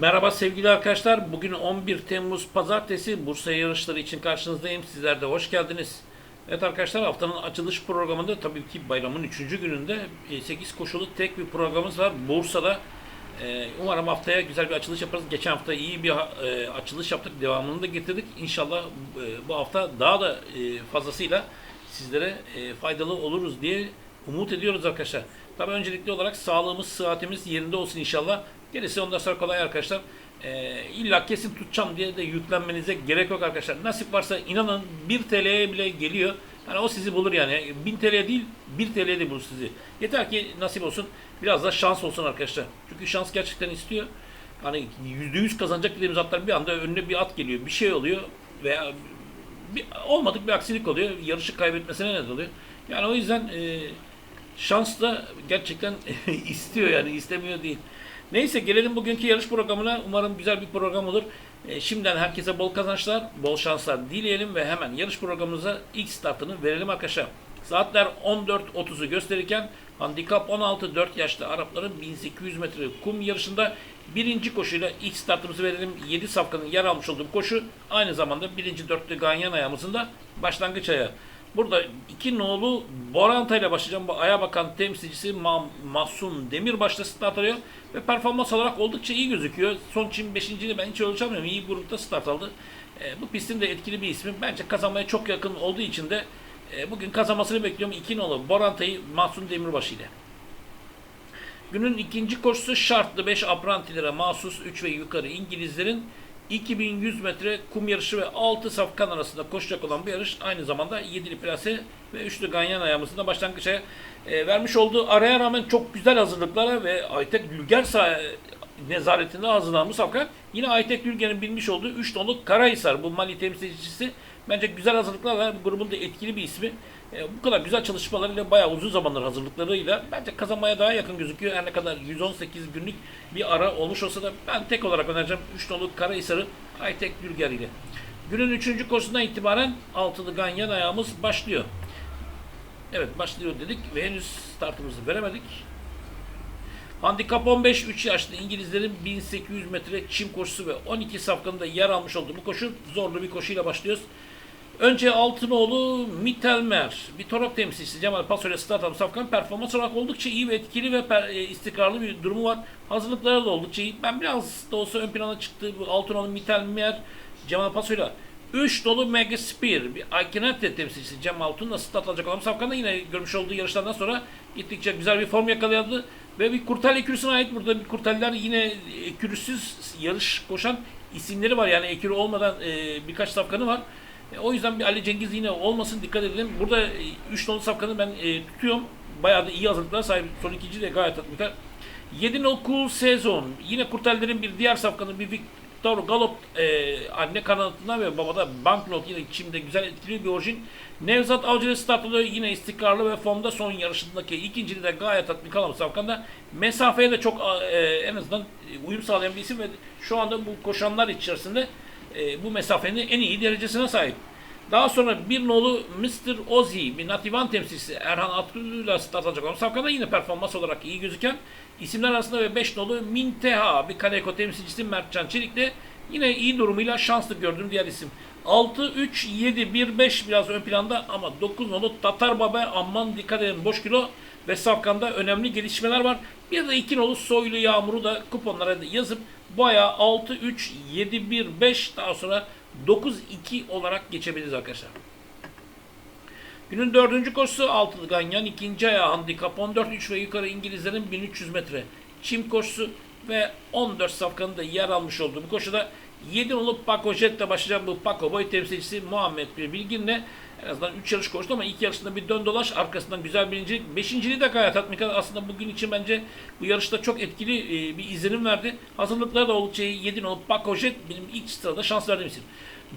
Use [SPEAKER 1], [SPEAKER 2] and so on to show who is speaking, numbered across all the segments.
[SPEAKER 1] Merhaba sevgili arkadaşlar. Bugün 11 Temmuz Pazartesi Bursa yarışları için karşınızdayım. Sizler de hoş geldiniz. Evet arkadaşlar haftanın açılış programında tabii ki bayramın 3. gününde 8 koşulu tek bir programımız var. Bursa'da e, umarım haftaya güzel bir açılış yaparız. Geçen hafta iyi bir e, açılış yaptık. Devamını da getirdik. İnşallah e, bu hafta daha da e, fazlasıyla sizlere e, faydalı oluruz diye umut ediyoruz arkadaşlar. Tabii öncelikli olarak sağlığımız, sıhhatimiz yerinde olsun inşallah. Gerisi ondan sonra kolay arkadaşlar. Ee, illa kesin tutacağım diye de yüklenmenize gerek yok arkadaşlar. Nasip varsa inanın 1 TL'ye bile geliyor. Yani o sizi bulur yani. 1000 TL değil 1 TL de bulur sizi. Yeter ki nasip olsun. Biraz da şans olsun arkadaşlar. Çünkü şans gerçekten istiyor. Hani %100 kazanacak dediğimiz atlar bir anda önüne bir at geliyor. Bir şey oluyor veya bir, olmadık bir aksilik oluyor. Yarışı kaybetmesine neden oluyor. Yani o yüzden e, şans da gerçekten istiyor yani istemiyor değil. Neyse gelelim bugünkü yarış programına. Umarım güzel bir program olur. E, şimdiden herkese bol kazançlar, bol şanslar dileyelim ve hemen yarış programımıza ilk startını verelim arkadaşlar. Saatler 14.30'u gösterirken handikap 16 4 yaşlı Arapların 1800 metre kum yarışında birinci koşuyla ilk startımızı verelim. 7 safkanın yer almış olduğu koşu aynı zamanda birinci dörtlü ganyan ayağımızın da başlangıç ayağı. Burada iki nolu Boranta ile başlayacağım. Bu aya bakan temsilcisi Ma Mahsun Demirbaş'ta start alıyor. Ve performans olarak oldukça iyi gözüküyor. Son çim 5.liğini ben hiç ölçemiyorum. İyi grupta start aldı. E, bu pistin de etkili bir ismi. Bence kazanmaya çok yakın olduğu için de e, bugün kazanmasını bekliyorum. İki nolu Boranta'yı Mahsun Demirbaş ile. Günün ikinci koşusu şartlı 5 aprantilere mahsus 3 ve yukarı İngilizlerin 2100 metre kum yarışı ve 6 safkan arasında koşacak olan bu yarış aynı zamanda 7'li plase ve 3'lü ganyan ayağımızın da başlangıça e, vermiş olduğu araya rağmen çok güzel hazırlıklara ve Aytek Gülger sah- nezaretinde hazırlanan bu safkan yine Aytek Gülger'in bilmiş olduğu 3 tonluk Karahisar. Bu Mali temsilcisi bence güzel hazırlıklarla bu grubun da etkili bir ismi. E, bu kadar güzel çalışmalarıyla bayağı uzun zamandır hazırlıklarıyla bence kazanmaya daha yakın gözüküyor. Her ne kadar 118 günlük bir ara olmuş olsa da ben tek olarak önereceğim 3 nolu Karahisar'ı Aytek Gülger ile. Günün 3. koşusundan itibaren altılı ganyan ayağımız başlıyor. Evet başlıyor dedik ve henüz startımızı veremedik. Handikap 15 3 yaşlı İngilizlerin 1800 metre çim koşusu ve 12 safkanında yer almış olduğu bu koşu zorlu bir koşuyla başlıyoruz. Önce Altınoğlu Mittelmer, bir Torok temsilcisi Cemal Paso ile start alan safkan performans olarak oldukça iyi ve etkili ve e, istikrarlı bir durumu var. Hazırlıkları da oldukça iyi. Ben biraz da olsa ön plana çıktı bu Altınoğlu Mittelmer, Cemal Paso ile 3 dolu Mega Spear, bir Aykinate temsilcisi Cem Altun'la start alacak olan Safkan'da yine görmüş olduğu yarışlardan sonra gittikçe güzel bir form yakaladı. Ve bir Kurtal ekürüsüne ait burada bir Kurtaller yine ekürüsüz yarış koşan isimleri var. Yani ekürü olmadan e, birkaç safkanı var. E, o yüzden bir Ali Cengiz yine olmasın dikkat edelim. Burada 3 nolu safkanı ben e, tutuyorum. Bayağı da iyi hazırlıklar sahip. Son ikinci de gayet tatminkar. 7 nol cool sezon. Yine Kurtellerin bir diğer safkanı bir Victor Galop e, anne kanatında ve babada Banknot yine Çim'de güzel etkili bir orijin. Nevzat start alıyor. Yine istikrarlı ve formda son yarışındaki ikinciliği de gayet tatmin kalan Safkan'da. Mesafeye de çok e, en azından uyum sağlayan bir isim ve şu anda bu koşanlar içerisinde e, bu mesafenin en iyi derecesine sahip. Daha sonra bir nolu Mr. Ozzy, bir Nativan temsilcisi Erhan Atlı'yla start alacak olan Safkan'da yine performans olarak iyi gözüken isimler arasında ve 5 nolu Minteha, bir Kaneko temsilcisi Mertcan Çelik'le yine iyi durumuyla şanslı gördüğüm diğer isim. 6, 3, 7, 1, 5 biraz ön planda ama 9 nolu Tatar Baba aman dikkat edin boş kilo ve Safkan'da önemli gelişmeler var. Bir de 2 nolu Soylu Yağmur'u da kuponlara da yazıp bu ayağı 6, 3, 7, 1, 5 daha sonra 9-2 olarak geçebiliriz arkadaşlar. Günün dördüncü koşusu altılı ganyan. ikinci ayağı handikap 14-3 ve yukarı İngilizlerin 1300 metre çim koşusu ve 14 safkanın da yer almış olduğu bu koşuda 7 olup Paco Jet'le başlayacak bu Paco Boy temsilcisi Muhammed bir bilginle en azından 3 yarış koştu ama ilk yarışında bir dön dolaş arkasından güzel birincilik. Beşinciliği de gayet tatmin Aslında bugün için bence bu yarışta çok etkili e, bir izlenim verdi. Hazırlıkları da oldukça iyi. 7 nolu Paco Jet benim ilk sırada şans verdiğim isim.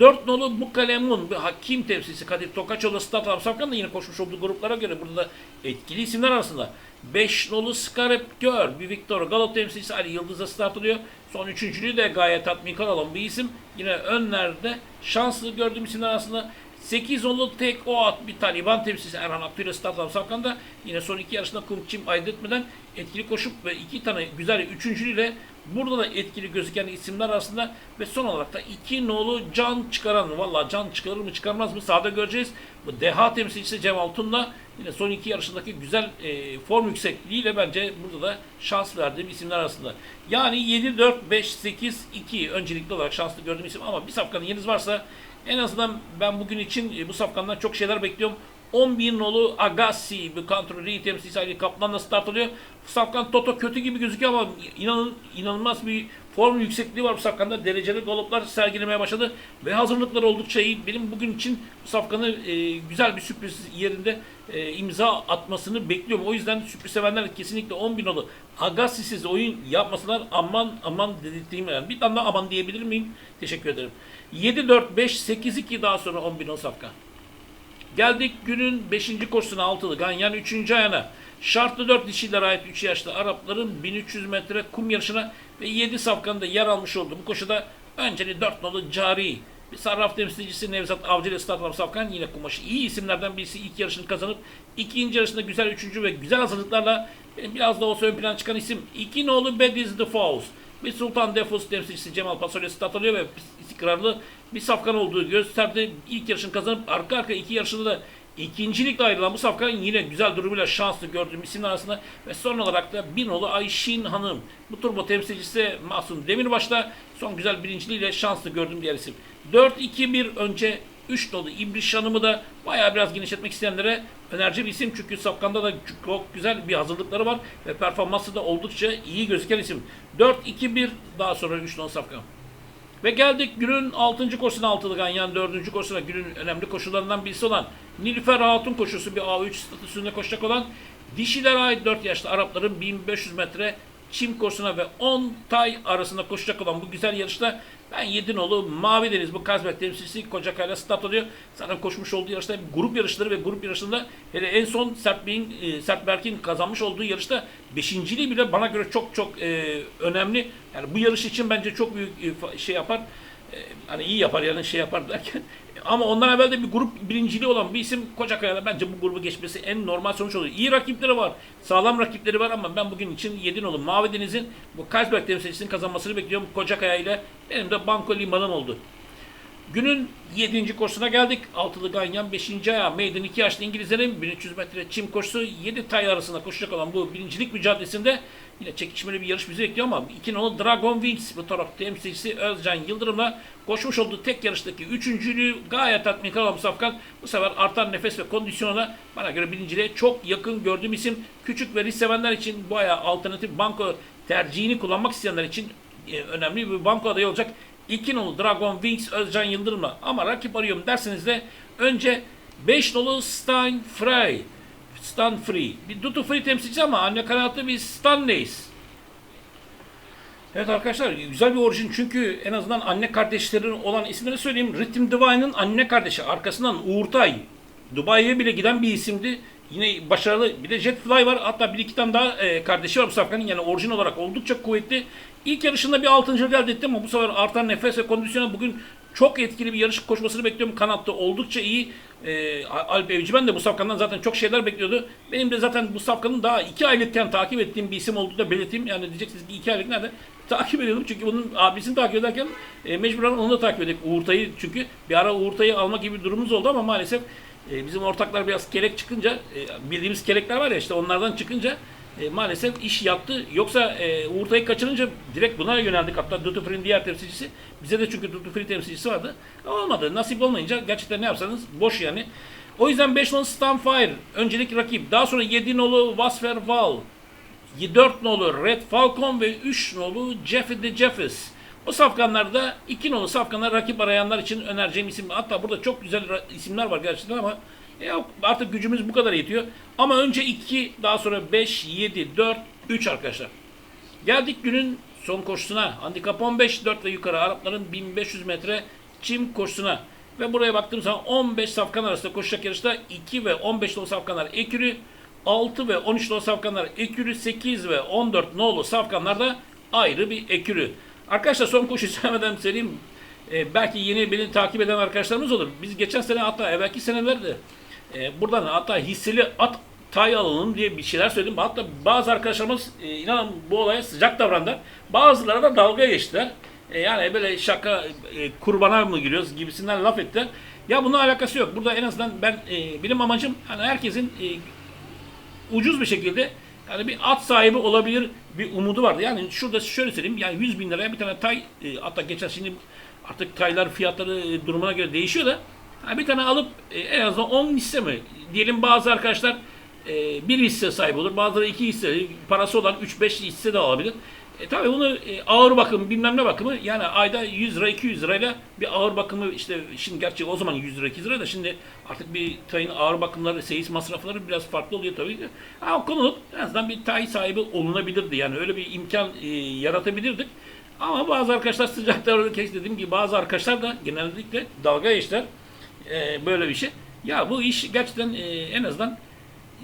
[SPEAKER 1] 4 nolu Mukalemun bir hakim temsilcisi Kadir Tokaçoğlu start alan Safkan da yine koşmuş olduğu gruplara göre burada da etkili isimler arasında. 5 nolu Scarep Gör bir Victor Galop temsilcisi Ali Yıldız'a start alıyor. Son üçüncülüğü de gayet tatmin alan bir isim. Yine önlerde şanslı gördüğüm isimler arasında 8 nolu tek o at bir Taliban temsilcisi Erhan Akgül Stadlam Safkan'da yine son iki yarışında kum çim ayırt etmeden etkili koşup ve iki tane güzel üçüncülüyle burada da etkili gözüken isimler arasında ve son olarak da iki nolu can çıkaran valla can çıkarır mı çıkarmaz mı sahada göreceğiz. Bu deha temsilcisi Cemal Tun'la yine son iki yarışındaki güzel e, form yüksekliğiyle bence burada da şans verdiğim isimler arasında. Yani 7, 4, 5, 8, 2 öncelikli olarak şanslı gördüğüm isim ama bir safkanın yeriniz varsa en azından ben bugün için e, bu safkandan çok şeyler bekliyorum. 11 nolu Agassi bir kontrolü temsilcisi Ali Kaplan'la start alıyor. Bu safkan Toto kötü gibi gözüküyor ama inanın inanılmaz bir form yüksekliği var bu safkanda. Dereceli galoplar sergilemeye başladı ve hazırlıklar oldukça iyi. Benim bugün için bu safkanı e, güzel bir sürpriz yerinde e, imza atmasını bekliyorum. O yüzden sürpriz sevenler kesinlikle 10 bin nolu Agassi'siz oyun yapmasınlar. Aman aman dedirttiğim yani. Bir tane daha aman diyebilir miyim? Teşekkür ederim. 7, 4, 5, 8, 2 daha sonra 10 bin nolu safkan. Geldik günün 5. koşusuna altılı Ganyan 3. ayağına. Şartlı 4 dişilere ait 3 yaşlı Arapların 1300 metre kum yarışına ve 7 safkanında yer almış oldu. Bu koşuda önceli 4 nolu Cari. Bir sarraf temsilcisi Nevzat Avcı ile Stadlam Safkan yine kumaşı iyi isimlerden birisi ilk yarışını kazanıp ikinci yarışında güzel üçüncü ve güzel hazırlıklarla biraz da olsa ön plan çıkan isim. İki nolu Bediz the Falls. Bir Sultan Defus temsilcisi Cemal Pasolya start alıyor ve istikrarlı bir safkan olduğu gösterdi. İlk yarışını kazanıp arka arka iki yarışında da ikincilikle ayrılan bu safkan yine güzel durumuyla şanslı gördüğüm isimler arasında ve son olarak da bir nolu Ayşin Hanım. Bu turbo temsilcisi Masum Demirbaş'ta son güzel birinciliğiyle şanslı gördüğüm diğer isim. 4-2-1 önce 3 dolu İbriş Hanım'ı da bayağı biraz genişletmek isteyenlere önerci bir isim. Çünkü Safkan'da da çok güzel bir hazırlıkları var ve performansı da oldukça iyi gözüken isim. 4-2-1 daha sonra 3 dolu Safkan. Ve geldik günün 6. koşusuna altılı ganyan 4. koşusuna günün önemli koşularından birisi olan Nilüfer Hatun koşusu bir A3 statüsünde koşacak olan dişilere ait 4 yaşlı Arapların 1500 metre çim koşusuna ve 10 tay arasında koşacak olan bu güzel yarışta ben 7 nolu Mavi Deniz bu Kazbek temsilcisi Kocakay'la start alıyor. Zaten koşmuş olduğu yarışta grup yarışları ve grup yarışında hele en son Sertberk'in e, Sertberk'in kazanmış olduğu yarışta beşinciliği bile bana göre çok çok e, önemli. Yani bu yarış için bence çok büyük e, şey yapar. E, hani iyi yapar yani şey yapar derken ama ondan evvel de bir grup birinciliği olan bir isim Kocakaya'da bence bu grubu geçmesi en normal sonuç oluyor. İyi rakipleri var. Sağlam rakipleri var ama ben bugün için 7 olun. Mavi Deniz'in bu Kaysberg temsilcisinin kazanmasını bekliyorum. Kocakaya ile benim de Banko Liman'ım oldu. Günün 7. koşusuna geldik. Altılı Ganyan 5. ayağı. Maiden 2 yaşlı İngilizlerin 1300 metre çim koşusu 7 tay arasında koşacak olan bu birincilik mücadelesinde yine çekişmeli bir yarış bizi bekliyor ama 2 nolu Dragon Wings bu taraf temsilcisi Özcan Yıldırım'la koşmuş olduğu tek yarıştaki üçüncülüğü gayet tatminkar olan Safkan bu sefer artan nefes ve kondisyonuna bana göre birinciliğe çok yakın gördüğüm isim. Küçük ve risk sevenler için bu ayağı alternatif banko tercihini kullanmak isteyenler için e, önemli bir banko adayı olacak. 2 nolu Dragon Wings Özcan Yıldırım'la ama rakip arıyorum derseniz de önce 5 nolu Stein Frey Stan Free. Bir Duty Free temsilcisi ama anne kanatlı bir Stanleys. Evet arkadaşlar güzel bir orijin çünkü en azından anne kardeşlerin olan isimleri söyleyeyim. Rhythm Divine'ın anne kardeşi arkasından Uğur Tay. Dubai'ye bile giden bir isimdi. Yine başarılı. Bir de Jetfly var. Hatta bir iki tane daha e, kardeşi var bu safkanın. Yani orijin olarak oldukça kuvvetli. İlk yarışında bir altıncılık elde etti ama bu sefer artan nefes ve kondisyona bugün çok etkili bir yarış koşmasını bekliyorum. Kanatta oldukça iyi. E, Alp Evcimen de bu safkandan zaten çok şeyler bekliyordu. Benim de zaten bu safkanın daha iki aylıkken takip ettiğim bir isim olduğunu da belirteyim. Yani diyeceksiniz ki iki aylık nerede? Takip ediyordum çünkü bunun abisini takip ederken e, mecburen onu da takip edip Uğurtay'ı çünkü bir ara Uğurtay'ı alma gibi bir durumumuz oldu ama maalesef e, bizim ortaklar biraz kelek çıkınca e, bildiğimiz kelekler var ya işte onlardan çıkınca e, maalesef iş yattı. Yoksa e, Uğurtay'ı kaçırınca direkt buna yöneldik. Hatta Duty Free'nin diğer temsilcisi. Bize de çünkü Duty Free temsilcisi vardı. Olmadı. Nasip olmayınca gerçekten ne yapsanız boş yani. O yüzden 5 nolu Stanfire öncelik rakip. Daha sonra 7 nolu Wasfer Val. 4 nolu Red Falcon ve 3 nolu Jeffy the Jeffes. O safkanlarda 2 nolu safkanlar rakip arayanlar için önereceğim isim. Hatta burada çok güzel isimler var gerçekten ama e, artık gücümüz bu kadar yetiyor. Ama önce 2, daha sonra 5, 7, 4, 3 arkadaşlar. Geldik günün son koşusuna. Handikap 15, 4 ve yukarı Arapların 1500 metre çim koşusuna. Ve buraya baktığım zaman 15 safkan arasında koşacak yarışta 2 ve 15 nolu safkanlar ekürü, 6 ve 13 nolu safkanlar ekürü, 8 ve 14 nolu safkanlar da ayrı bir ekürü. Arkadaşlar son koşu söylemeden söyleyeyim. e, belki yeni beni takip eden arkadaşlarımız olur. Biz geçen sene hatta evvelki senelerde e, buradan hatta hisseli at tay alalım diye bir şeyler söyledim. Hatta bazı arkadaşlarımız e, inanın bu olaya sıcak davrandılar. Bazıları da dalga geçtiler. E, yani böyle şaka e, kurbana mı giriyoruz gibisinden laf ettiler. Ya bununla alakası yok. Burada en azından ben e, benim amacım hani herkesin e, ucuz bir şekilde yani bir at sahibi olabilir bir umudu vardı. Yani şurada şöyle söyleyeyim yani 100 bin liraya bir tane tay e, hatta geçen şimdi artık taylar fiyatları e, durumuna göre değişiyor da bir tane alıp e, en azından 10 hisse mi diyelim bazı arkadaşlar e, bir hisse sahibi olur bazıları iki hisse parası olan 3-5 hisse de alabilir. E, tabii bunu e, ağır bakım bilmem ne bakımı yani ayda 100 lira 200 lirayla bir ağır bakımı işte şimdi gerçi o zaman 100 lira 200 lira da şimdi artık bir tayın ağır bakımları seyis masrafları biraz farklı oluyor tabii ki. Ha, o konuluk en azından bir tay sahibi olunabilirdi yani öyle bir imkan e, yaratabilirdik. Ama bazı arkadaşlar sıcak davranıyor. Dediğim gibi bazı arkadaşlar da genellikle dalga geçler e, böyle bir şey. Ya bu iş gerçekten e, en azından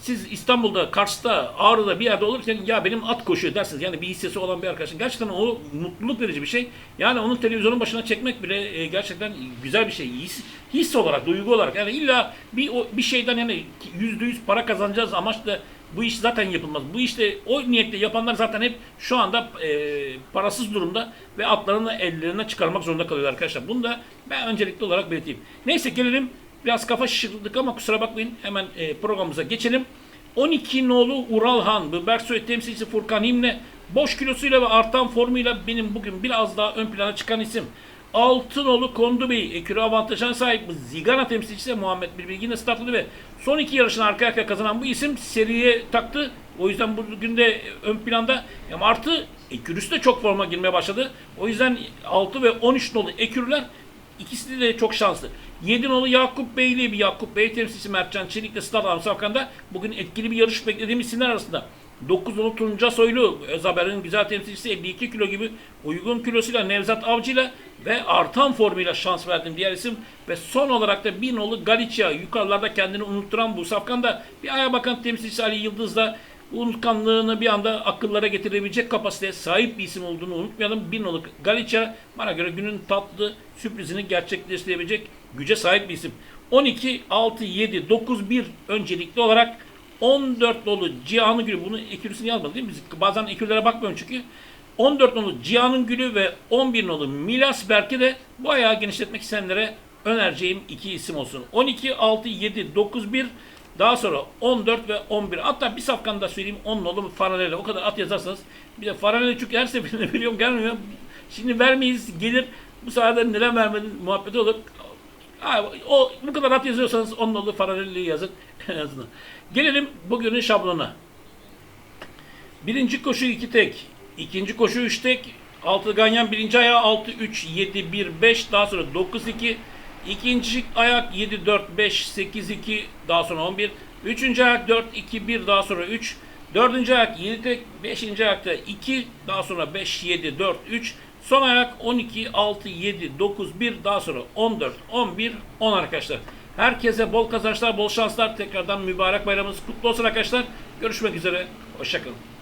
[SPEAKER 1] siz İstanbul'da, Kars'ta, Ağrı'da bir yerde olurken ya benim at koşuyor dersiniz. Yani bir hissesi olan bir arkadaşın. Gerçekten o mutluluk verici bir şey. Yani onun televizyonun başına çekmek bile e, gerçekten güzel bir şey. His, his olarak, duygu olarak. Yani illa bir o, bir şeyden yani yüzde yüz para kazanacağız amaçla bu iş zaten yapılmaz. Bu işte o niyetle yapanlar zaten hep şu anda e, parasız durumda ve atlarını ellerine çıkarmak zorunda kalıyorlar arkadaşlar. Bunu da ben öncelikli olarak belirteyim. Neyse gelelim Biraz kafa şişirdik ama kusura bakmayın. Hemen e, programımıza geçelim. 12 nolu Uralhan, bu Berksoy temsilcisi Furkan Himne boş kilosuyla ve artan formuyla benim bugün biraz daha ön plana çıkan isim. Altınolu Kondu Bey, e, kilo avantajına sahip Zigana temsilcisi Muhammed Bilbilgin'le startladı ve son iki yarışını arka arkaya kazanan bu isim seriye taktı. O yüzden bugün de ön planda ama artı Ekürüsü de çok forma girmeye başladı. O yüzden 6 ve 13 nolu Ekürüler İkisi de çok şanslı. Yedinoğlu Yakup Beyli bir Yakup Bey temsilcisi Mertcan Çelik'le Stad Amsafkan'da bugün etkili bir yarış beklediğimiz isimler arasında. 9 nolu Tunca Soylu, Özaber'in güzel temsilcisi 52 kilo gibi uygun kilosuyla Nevzat Avcı'yla ve artan formuyla şans verdim diğer isim. Ve son olarak da bir nolu Galicia yukarılarda kendini unutturan bu safkanda bir aya bakan temsilcisi Ali Yıldız'la unutkanlığını bir anda akıllara getirebilecek kapasiteye sahip bir isim olduğunu unutmayalım. Bir nolu Galicia bana göre günün tatlı sürprizini gerçekleştirebilecek güce sahip bir isim. 12, 6, 7, 9, 1 öncelikli olarak 14 nolu Cihan'ın Gülü. Bunu ekürüsünü yazmadı değil mi? Biz bazen ekürlere bakmıyorum çünkü. 14 nolu Cihan'ın Gülü ve 11 nolu Milas Berk'i de bu ayağı genişletmek isteyenlere önereceğim iki isim olsun. 12, 6, 7, 9, 1 daha sonra 14 ve 11. Hatta bir safkanı da söyleyeyim 10 nolu Faranel'e. O kadar at yazarsanız. Bir de Faranel'e çünkü her seferinde veriyorum gelmiyor. Şimdi vermeyiz gelir. Bu sefer de neden vermedin muhabbeti olur. Ha, o bu kadar at yazıyorsanız 10 nolu Faranel'i yazın en azından. Gelelim bugünün şablona. Birinci koşu 2 tek. ikinci koşu 3 tek. 6 ganyan birinci ayağı 6 3 7 1 5 daha sonra 9 2 İkinci ayak 7 4 5 8 2 daha sonra 11. Üçüncü ayak 4 2 1 daha sonra 3. Dördüncü ayak 7 tek. Beşinci ayakta 2 daha sonra 5 7 4 3. Son ayak 12 6 7 9 1 daha sonra 14 11 10 arkadaşlar. Herkese bol kazançlar, bol şanslar. Tekrardan mübarek bayramınız kutlu olsun arkadaşlar. Görüşmek üzere. Hoşçakalın.